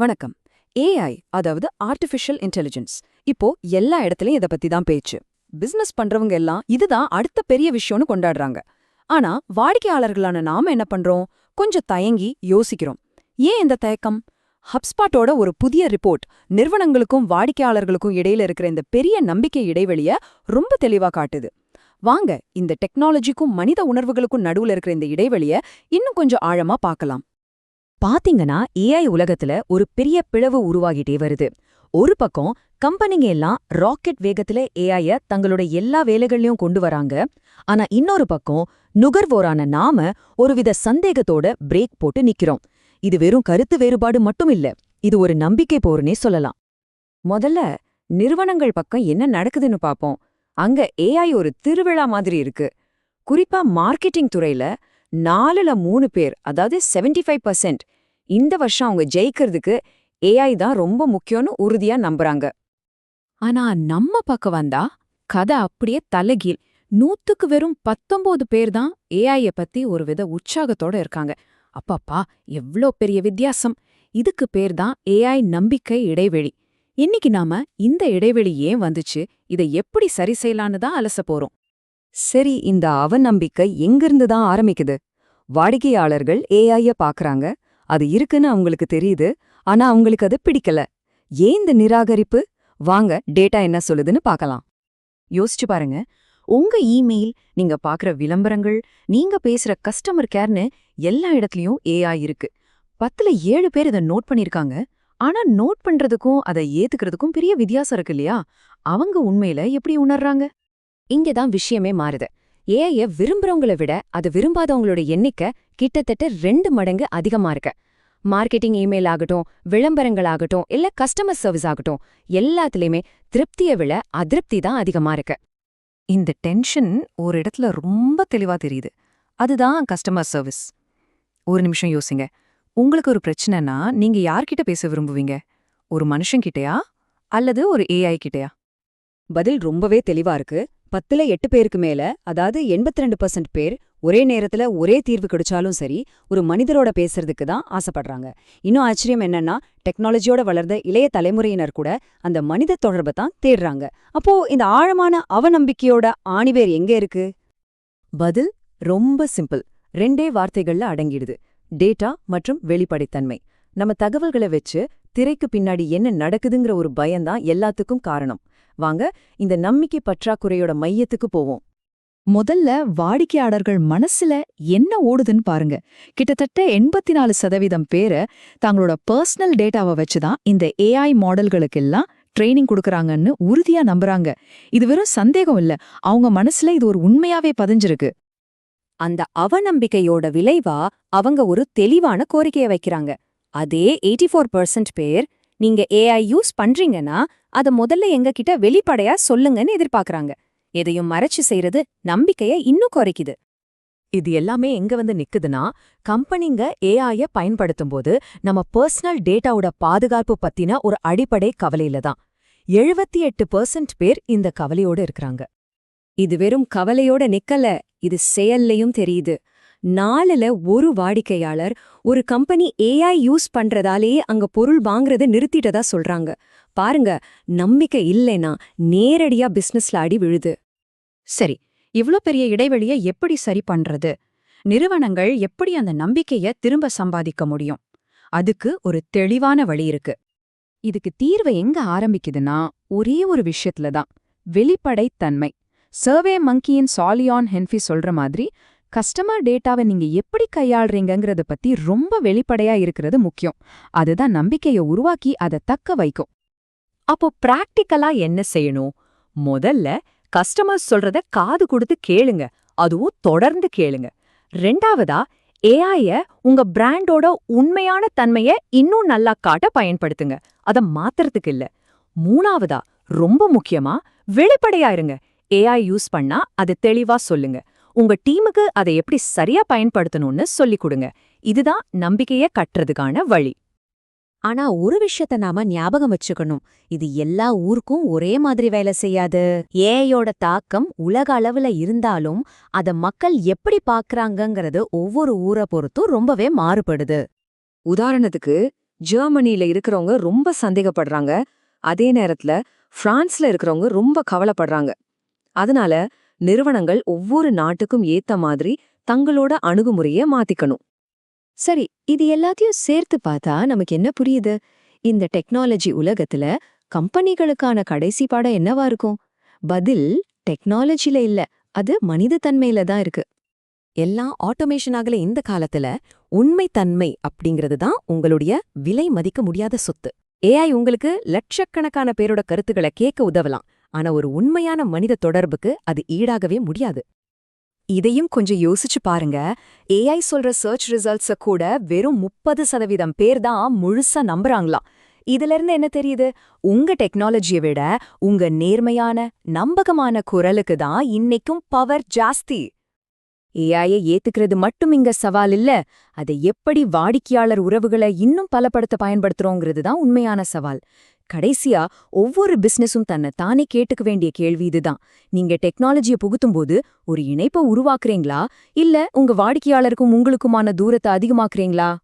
வணக்கம். ஏஐ அதாவது artificial intelligence இப்போ எல்லா இடத்துலயும் இத பத்தி தான் பேச்சு. பிசினஸ் பண்றவங்க எல்லாம் இதுதான் அடுத்த பெரிய விஷயம்னு கொண்டாடுறாங்க. ஆனா வாடிக்கையாளர்களான நாம என்ன பண்றோம்? கொஞ்சம் தயங்கி யோசிக்கிறோம். ஏன் இந்த தயக்கம்? ஹப்ஸ்பாட்டோட ஒரு புதிய ரிப்போர்ட் நிறுவனங்களுக்கும் வாடிக்கையாளர்களுக்கும் இடையில இருக்கிற இந்த பெரிய நம்பிக்கை இடைவெளிய ரொம்ப தெளிவா காட்டுது. வாங்க இந்த டெக்னாலஜிக்கும் மனித உணர்வுகளுக்கும் நடுவுல இருக்கிற இந்த இடைவெளிய இன்னும் கொஞ்சம் ஆழமா பார்க்கலாம். பாத்தீங்கன்னா ஏஐ உலகத்துல ஒரு பெரிய பிளவு உருவாகிட்டே வருது. ஒரு பக்கம் கம்பெனிங்க எல்லாம் ராக்கெட் வேகத்துல ஏஐய தங்களோட எல்லா வேலைகள்லயும் கொண்டு வராங்க. ஆனா இன்னொரு பக்கம் நுகர்வோரான நாம ஒருவித சந்தேகத்தோட பிரேக் போட்டு நிக்கிறோம். இது வெறும் கருத்து வேறுபாடு மட்டும் இல்ல இது ஒரு நம்பிக்கை போருனே சொல்லலாம். முதல்ல நிறுவனங்கள் பக்கம் என்ன நடக்குதுன்னு பாப்போம். அங்க ஏஐ ஒரு திருவிழா மாதிரி இருக்கு. குறிப்பா மார்க்கெட்டிங் துறையில நாலுல மூணு பேர் அதாவது 75% ஃபைவ் பர்சன்ட் இந்த வருஷம் அவங்க ஜெயிக்கிறதுக்கு ஏஐ தான் ரொம்ப முக்கியம்னு உறுதியா நம்புறாங்க. ஆனா நம்ம பக்கம் வந்தா கதை அப்படியே தலைகீழ். நூத்துக்கு வெறும் பத்தொன்பது பேர் தான் ஏஐய பத்தி ஒரு வித உற்சாகத்தோட இருக்காங்க. அப்பப்பா எவ்ளோ பெரிய வித்தியாசம். இதுக்கு பேர் தான் ஏஐ நம்பிக்கை இடைவெளி. இன்னைக்கு நாம இந்த இடைவெளி ஏன் வந்துச்சு? இதை எப்படி சரி செய்யலான்னு தான் அலச போறோம். சரி இந்த அவநம்பிக்கை எங்கிருந்து தான் ஆரம்பிக்குது? வாடிக்கையாளர்கள் ஏஐய பாக்குறாங்க. அது இருக்குன்னு அவங்களுக்கு தெரியுது ஆனா அவங்களுக்கு அது பிடிக்கல. ஏன் இந்த நிராகரிப்பு? வாங்க டேட்டா என்ன சொல்லுதுன்னு பார்க்கலாம். யோசிச்சு பாருங்க. உங்க இமெயில் நீங்க பாக்குற விளம்பரங்கள் நீங்க பேசுற கஸ்டமர் கேர்னு எல்லா இடத்துலயும் ஏஐ இருக்கு. பத்துல ஏழு பேர் இதை நோட் பண்ணிருக்காங்க. ஆனா நோட் பண்றதுக்கும் அதை ஏத்துக்கிறதுக்கும் பெரிய வித்தியாசம் இருக்கு இல்லையா? அவங்க உண்மையில எப்படி உணர்றாங்க? இங்கதான் விஷயமே மாறுது. ஏஐய விரும்புறவங்கள விட அது விரும்பாதவங்களோட எண்ணிக்கை கிட்டத்தட்ட ரெண்டு மடங்கு அதிகமா இருக்கு. மார்க்கெட்டிங் இமெயில் ஆகட்டும் விளம்பரங்கள் ஆகட்டும் இல்ல கஸ்டமர் சர்வீஸ் ஆகட்டும் எல்லாத்துலயுமே திருப்தியை விட அதிருப்தி தான் அதிகமா இருக்கு. இந்த டென்ஷன் ஒரு இடத்துல ரொம்ப தெளிவா தெரியுது. அதுதான் கஸ்டமர் சர்வீஸ். ஒரு நிமிஷம் யோசிங்க. உங்களுக்கு ஒரு பிரச்சனைனா நீங்க யார்கிட்ட பேச விரும்புவீங்க? ஒரு மனுஷன்கிட்டயா அல்லது ஒரு ஏஐ கிட்டயா? பதில் ரொம்பவே தெளிவா இருக்கு. பத்துல எட்டு பேருக்கு மேல அதாவது எண்பத்தி ரெண்டு பர்சன்ட் பேர் ஒரே நேரத்துல ஒரே தீர்வு கிடைச்சாலும் சரி ஒரு மனிதரோட பேசுறதுக்கு தான் ஆசைப்படுறாங்க. இன்னும் ஆச்சரியம் என்னன்னா டெக்னாலஜியோட வளர்ந்த இளைய தலைமுறையினர் கூட அந்த மனித தொடர்பை தான் தேடுறாங்க. அப்போ இந்த ஆழமான அவநம்பிக்கையோட ஆணிவேர் எங்க இருக்கு? பதில் ரொம்ப சிம்பிள் ரெண்டே வார்த்தைகள்ல அடங்கிடுது. டேட்டா மற்றும் வெளிப்படைத்தன்மை. நம்ம தகவல்களை வச்சு திரைக்கு பின்னாடி என்ன நடக்குதுங்கிற ஒரு பயம்தான் எல்லாத்துக்கும் காரணம். வாங்க இந்த நம்பிக்கை பற்றாக்குறையோட மையத்துக்கு போவோம். முதல்ல வாடிக்கையாளர்கள் மனசுல என்ன ஓடுதுன்னு பாருங்க. கிட்டத்தட்ட எண்பத்தி நாலு சதவீதம் பேரை தங்களோட பர்சனல் டேட்டாவை வச்சுதான் இந்த ஏஐ மாடல்களுக்கெல்லாம் ட்ரைனிங் கொடுக்கறாங்கன்னு உறுதியா நம்புறாங்க. இது வெறும் சந்தேகம் இல்ல அவங்க மனசுல இது ஒரு உண்மையாவே பதிஞ்சிருக்கு. அந்த அவநம்பிக்கையோட விளைவா அவங்க ஒரு தெளிவான கோரிக்கையை வைக்கிறாங்க. அதே 84% ஃபோர் பர்சன்ட் பேர் நீங்க ஏஐ யூஸ் பண்றீங்கன்னா அத முதல்ல எங்ககிட்ட வெளிப்படையா சொல்லுங்கன்னு எதிர்பார்க்கறாங்க எதையும் மறைச்சு செய்யறது நம்பிக்கைய இன்னும் குறைக்குது. இது எல்லாமே எங்க வந்து நிக்குதுன்னா கம்பெனிங்க ஏஐய பயன்படுத்தும்போது நம்ம பர்சனல் டேட்டாவோட பாதுகாப்பு பத்தின ஒரு அடிப்படை கவலையில தான். எழுபத்தி எட்டு பர்சன்ட் பேர் இந்த கவலையோட இருக்கிறாங்க. இது வெறும் கவலையோட நிக்கல இது செயல்லையும் தெரியுது. நாலுல ஒரு வாடிக்கையாளர் ஒரு கம்பெனி ஏஐ யூஸ் பண்றதாலேயே அங்க பொருள் வாங்குறத நிறுத்திட்டதா சொல்றாங்க. பாருங்க நம்பிக்கை இல்லைன்னா நேரடியா பிசினஸ்ல அடி விழுது. சரி இவ்ளோ பெரிய இடைவெளியை எப்படி சரி பண்றது? நிறுவனங்கள் எப்படி அந்த நம்பிக்கைய திரும்ப சம்பாதிக்க முடியும்? அதுக்கு ஒரு தெளிவான வழி இருக்கு. இதுக்கு தீர்வு எங்க ஆரம்பிக்குதுன்னா ஒரே ஒரு விஷயத்துல தான். வெளிப்படைத்தன்மை. சர்வே மங்கியின் சாலியான் ஹென்ஃபி சொல்ற மாதிரி கஸ்டமர் டேட்டாவை நீங்க எப்படி கையாள்றீங்கங்கறத பத்தி ரொம்ப வெளிப்படையா இருக்கிறது முக்கியம். அதுதான் நம்பிக்கைய உருவாக்கி அதை தக்க வைக்கும். அப்போ பிராக்டிக்கலா என்ன செய்யணும்? முதல்ல கஸ்டமர்ஸ் சொல்றத காது கொடுத்து கேளுங்க. அதுவும் தொடர்ந்து கேளுங்க. ரெண்டாவதா ஏஐய உங்க பிராண்டோட உண்மையான தன்மைய இன்னும் நல்லா காட்ட பயன்படுத்துங்க. அத மாத்துறதுக்கு இல்ல. மூணாவதா ரொம்ப முக்கியமா வெளிப்படையா இருங்க. ஏஐ யூஸ் பண்ணா அது தெளிவா சொல்லுங்க. உங்க டீமுக்கு அதை எப்படி சரியா பயன்படுத்தணும்னு சொல்லிக் கொடுங்க. இதுதான் நம்பிக்கைய கட்டுறதுக்கான வழி. ஆனா ஒரு விஷயத்த நாம ஞாபகம் வச்சுக்கணும். இது எல்லா ஊருக்கும் ஒரே மாதிரி வேலை செய்யாது. ஏஐயோட தாக்கம் உலக அளவுல இருந்தாலும் அத மக்கள் எப்படி பாக்குறாங்கங்கறது ஒவ்வொரு ஊரை பொறுத்தும் ரொம்பவே மாறுபடுது. உதாரணத்துக்கு ஜெர்மனில இருக்கிறவங்க ரொம்ப சந்தேகப்படுறாங்க. அதே நேரத்துல பிரான்ஸ்ல இருக்கிறவங்க ரொம்ப கவலைப்படுறாங்க. அதனால நிறுவனங்கள் ஒவ்வொரு நாட்டுக்கும் ஏத்த மாதிரி தங்களோட அணுகுமுறைய மாத்திக்கணும். சரி இது எல்லாத்தையும் சேர்த்து பார்த்தா நமக்கு என்ன புரியுது? இந்த டெக்னாலஜி உலகத்துல கம்பெனிகளுக்கான கடைசி பாடம் என்னவா இருக்கும்? பதில் டெக்னாலஜில இல்ல அது மனித தன்மையில தான் இருக்கு. எல்லாம் ஆட்டோமேஷன் ஆகல இந்த காலத்துல உண்மைத்தன்மை அப்படிங்கிறது தான் உங்களுடைய விலை மதிக்க முடியாத சொத்து. ஏஐ உங்களுக்கு லட்சக்கணக்கான பேரோட கருத்துக்களை கேட்க உதவலாம். ஆனா ஒரு உண்மையான மனித தொடர்புக்கு அது ஈடாகவே முடியாது. இதையும் கொஞ்சம் யோசிச்சு பாருங்க. ஏஐ சொல்ற சர்ச் ரிசல்ட்ஸ கூட வெறும் முப்பது சதவீதம் பேர் தான் முழுசா நம்புறாங்களாம். இதுல இருந்து என்ன தெரியுது? உங்க டெக்னாலஜியை விட உங்க நேர்மையான நம்பகமான குரலுக்கு தான் இன்னைக்கும் பவர் ஜாஸ்தி. ஏஐயை ஏத்துக்கிறது மட்டும் இங்க சவால் இல்ல. அதை எப்படி வாடிக்கையாளர் உறவுகளை இன்னும் பலப்படுத்த பயன்படுத்துறோங்கிறது தான் உண்மையான சவால். கடைசியா ஒவ்வொரு பிசினஸும் தன்னை தானே கேட்டுக்க வேண்டிய கேள்வி இதுதான். நீங்க டெக்னாலஜியை புகுத்தும்போது ஒரு இணைப்பை உருவாக்குறீங்களா? இல்ல உங்க வாடிக்கையாளருக்கும் உங்களுக்குமான தூரத்தை அதிகமாக்குறீங்களா?